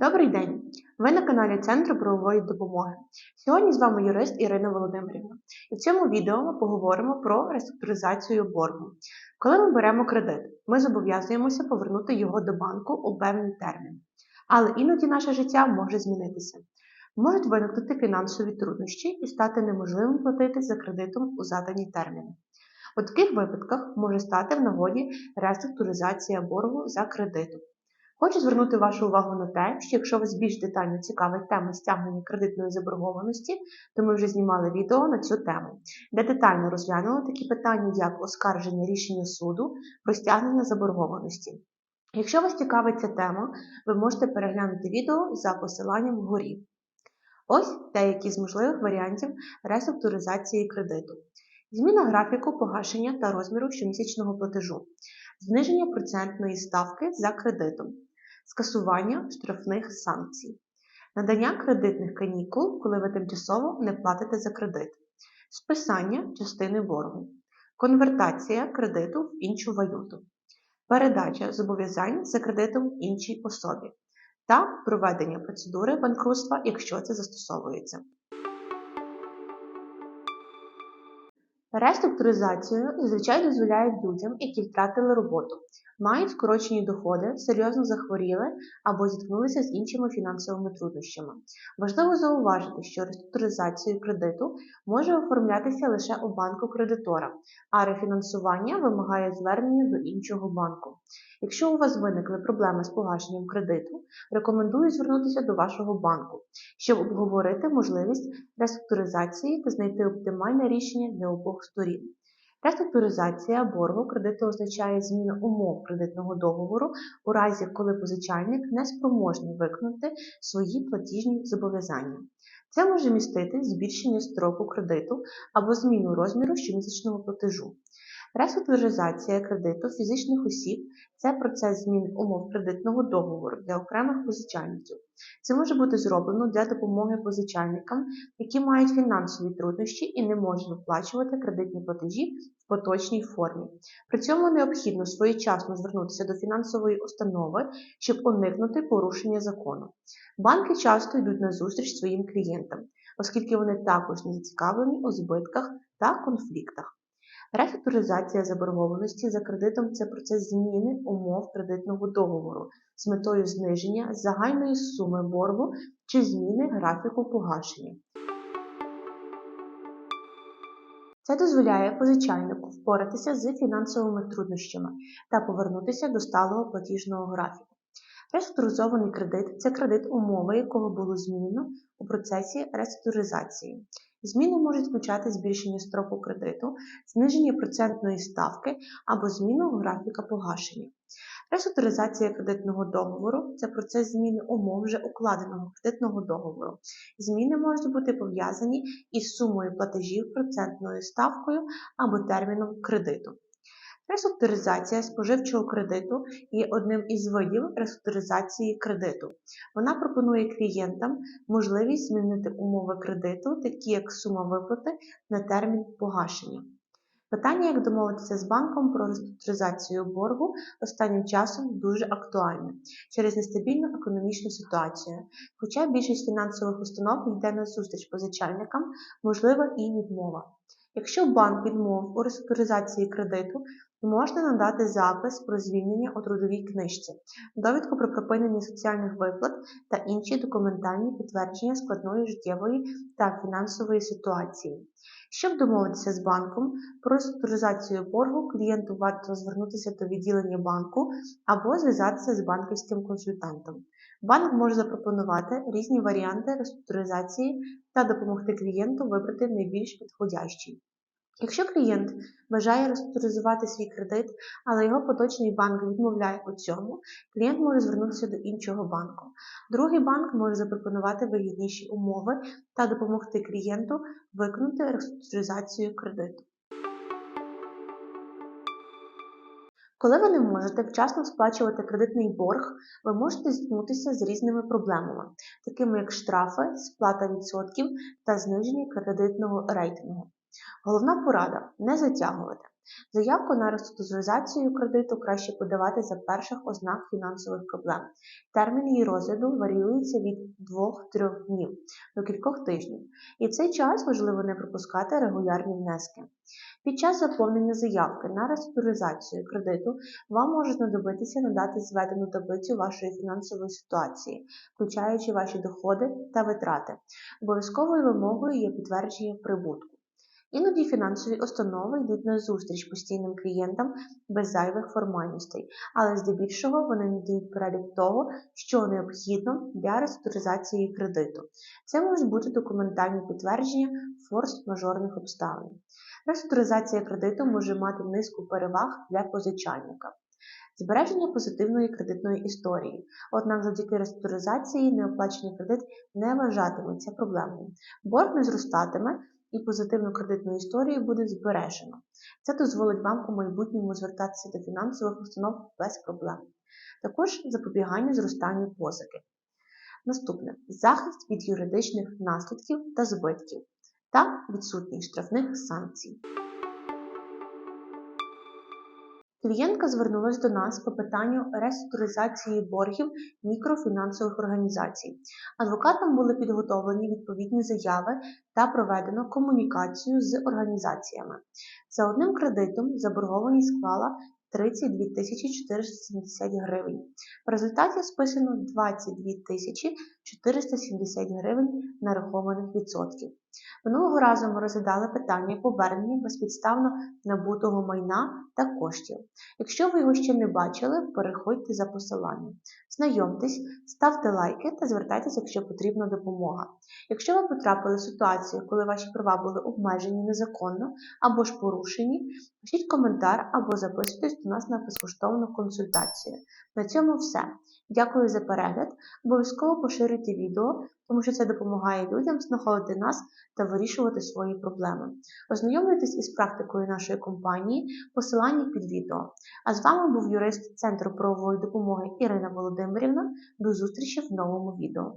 Добрий день! Ви на каналі Центру правової допомоги. Сьогодні з вами юрист Ірина Володимирівна. І в цьому відео ми поговоримо про реструктуризацію боргу. Коли ми беремо кредит, ми зобов'язуємося повернути його до банку у певний термін. Але іноді наше життя може змінитися. Можуть виникнути фінансові труднощі і стати неможливим платити за кредитом у задані терміни. У таких випадках може стати в нагоді реструктуризація боргу за кредитом. Хочу звернути вашу увагу на те, що якщо вас більш детально цікавить тема стягнення кредитної заборгованості, то ми вже знімали відео на цю тему, де детально розглянули такі питання, як оскарження рішення суду про стягнення заборгованості. Якщо вас цікавить ця тема, ви можете переглянути відео за посиланням вгорі. Ось деякі з можливих варіантів реструктуризації кредиту. Зміна графіку погашення та розміру щомісячного платежу, зниження процентної ставки за кредитом, скасування штрафних санкцій, надання кредитних канікул, коли ви тимчасово не платите за кредит, списання частини боргу, конвертація кредиту в іншу валюту, передача зобов'язань за кредитом іншій особі. Та проведення процедури банкрутства, якщо це застосовується. Реструктуризацію зазвичай дозволяють людям, які втратили роботу, мають скорочені доходи, серйозно захворіли або зіткнулися з іншими фінансовими труднощами. Важливо зауважити, що реструктуризацію кредиту може оформлятися лише у банку кредитора, а рефінансування вимагає звернення до іншого банку. Якщо у вас виникли проблеми з погашенням кредиту, рекомендую звернутися до вашого банку, щоб обговорити можливість реструктуризації та знайти оптимальне рішення для обох сторін. Реструктуризація боргу кредиту означає зміну умов кредитного договору у разі, коли позичальник не спроможний виконати свої платіжні зобов'язання. Це може містити збільшення строку кредиту або зміну розміру щомісячного платежу. Реструктуризація кредиту фізичних осіб це процес зміни умов кредитного договору для окремих позичальників. Це може бути зроблено для допомоги позичальникам, які мають фінансові труднощі і не можуть виплачувати кредитні платежі в поточній формі. При цьому необхідно своєчасно звернутися до фінансової установи, щоб уникнути порушення закону. Банки часто йдуть на зустріч своїм клієнтам, оскільки вони також не зацікавлені у збитках та конфліктах. Реструктуризація заборгованості за кредитом це процес зміни умов кредитного договору з метою зниження загальної суми боргу чи зміни графіку погашення. Це дозволяє позичальнику впоратися з фінансовими труднощами та повернутися до сталого платіжного графіку. Реструктуризований кредит це кредит, умови якого було змінено у процесі реструктуризації. Зміни можуть включати збільшення строку кредиту, зниження процентної ставки або зміну графіка погашення. Реструктуризація кредитного договору це процес зміни умов вже укладеного кредитного договору. Зміни можуть бути пов'язані із сумою платежів, процентною ставкою або терміном кредиту. Реструктуризація споживчого кредиту є одним із видів реструктуризації кредиту. Вона пропонує клієнтам можливість змінити умови кредиту, такі як сума виплати на термін погашення. Питання, як домовитися з банком про реструктуризацію боргу, останнім часом дуже актуальне через нестабільну економічну ситуацію. Хоча більшість фінансових установ йде на зустріч позичальникам, можлива і відмова. Якщо банк відмовив у реструктуризації кредиту, можна надати запис про звільнення у трудовій книжці, довідку про припинення соціальних виплат та інші документальні підтвердження складної життєвої та фінансової ситуації. Щоб домовитися з банком про реструктуризацію боргу, клієнту варто звернутися до відділення банку або зв'язатися з банківським консультантом. Банк може запропонувати різні варіанти реструктуризації та допомогти клієнту вибрати найбільш підходящий. Якщо клієнт бажає реструктуризувати свій кредит, але його поточний банк відмовляє у цьому, клієнт може звернутися до іншого банку. Другий банк може запропонувати вигідніші умови та допомогти клієнту виконати реструктуризацію кредиту. Коли ви не можете вчасно сплачувати кредитний борг, ви можете зіткнутися з різними проблемами, такими як штрафи, сплата відсотків та зниження кредитного рейтингу. Головна порада не затягувати. Заявку на реструктуризацію кредиту краще подавати за перших ознак фінансових проблем. Термін її розгляду варіюється від 2-3 днів до кількох тижнів, і в цей час важливо не пропускати регулярні внески. Під час заповнення заявки на реструктуризацію кредиту вам може знадобитися надати зведену таблицю вашої фінансової ситуації, включаючи ваші доходи та витрати. Обов'язковою вимогою є підтвердження прибутку. Іноді фінансові установи йдуть на зустріч постійним клієнтам без зайвих формальностей, але здебільшого вони надають перелік того, що необхідно для реструктуризації кредиту. Це можуть бути документальні підтвердження форс-мажорних обставин. Реструктуризація кредиту може мати низку переваг для позичальника. Збереження позитивної кредитної історії. Однак завдяки реструктуризації неоплачений кредит не вважатиметься проблемою. Борг не зростатиме і позитивну кредитну історію буде збережено. Це дозволить вам у майбутньому звертатися до фінансових установ без проблем. Також запобігання зростанню позики. Наступне захист від юридичних наслідків та збитків та відсутність штрафних санкцій. Клієнтка звернулася до нас по питанню реструктуризації боргів мікрофінансових організацій. Адвокатам були підготовлені відповідні заяви та проведено комунікацію з організаціями. За одним кредитом заборгованість склала 32 470 гривень. В результаті списано 22 470 гривень нарахованих відсотків. Минулого разу ми розглядали питання повернення безпідставно набутого майна та коштів. Якщо ви його ще не бачили, переходьте за посиланням. Знайомтесь, ставте лайки та звертайтеся, якщо потрібна допомога. Якщо ви потрапили в ситуацію, коли ваші права були обмежені незаконно або ж порушені, пишіть коментар або записуйтесь до нас на безкоштовну консультацію. На цьому все. Дякую за перегляд. Обов'язково поширюйте відео, тому що це допомагає людям знаходити нас та вирішувати свої проблеми. Ознайомлюйтесь із практикою нашої компанії, посилання під відео. А з вами був юрист Центру правової допомоги Ірина Володимирівна. До зустрічі в новому відео.